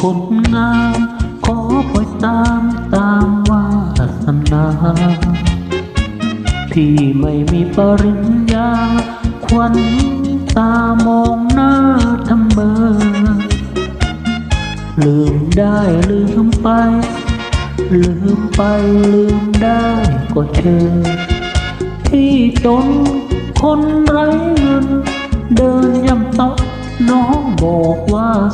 คนงาม ขอปล่อยตามตามวาสนา ที่ไม่มีปริญญา ควันตามองหน้าทำเมอลืมได้ลืมไป ลืมไปลืมได้ก็เธอ ที่จนคนไร้เงิน เดินย่ำต๊อกน้องบอกว่า โ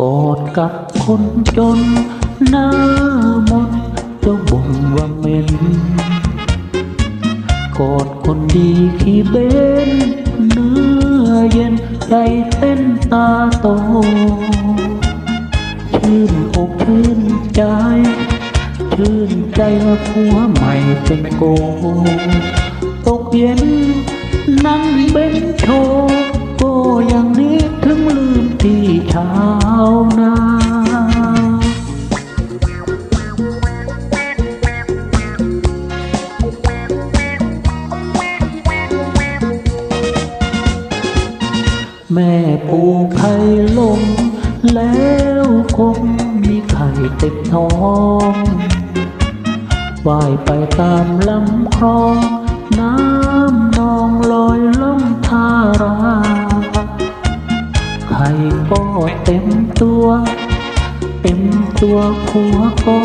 กอดกับคนจนหน้ามนเจ้าบ่นว่าเหม็นกอดคนดีขี้เบนเนื้อเย็นใจเต้นตาโต ชื่นอกชื่นใจ ชื่นใจว่าผัวใหม่เป็นโกตกเย็นนั่งเบนโชก็อย่างนี้ถึงลืมที่เช้านาแม่ปูไข่ลง แล้วคงมีไข่ติดท้องว่ายไปตามลำคลอง น้ำนองลอยล่องทารา ไข่ก็เต็มตัว เต็มตัวผัวก็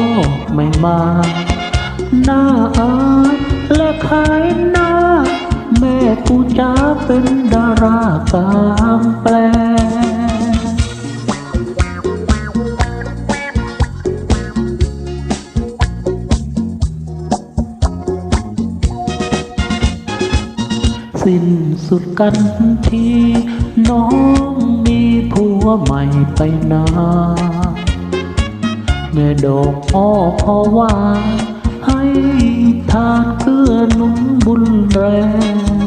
ไม่มา หน้าอายและขายหน้า แม่กูจะเป็นดารากลางแปลง สิ้นสุดกันที น้องมีผัวใหม่ไปนาแม่ดอกอ้อพอว่าให้ทานเกื้อนุนบุญแรง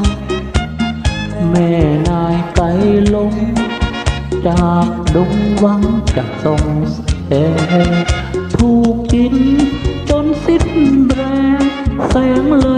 แม่นายไก่ลง จากดงวังจะส่งแสงถูกกินจนสิ้นแรงแสงเล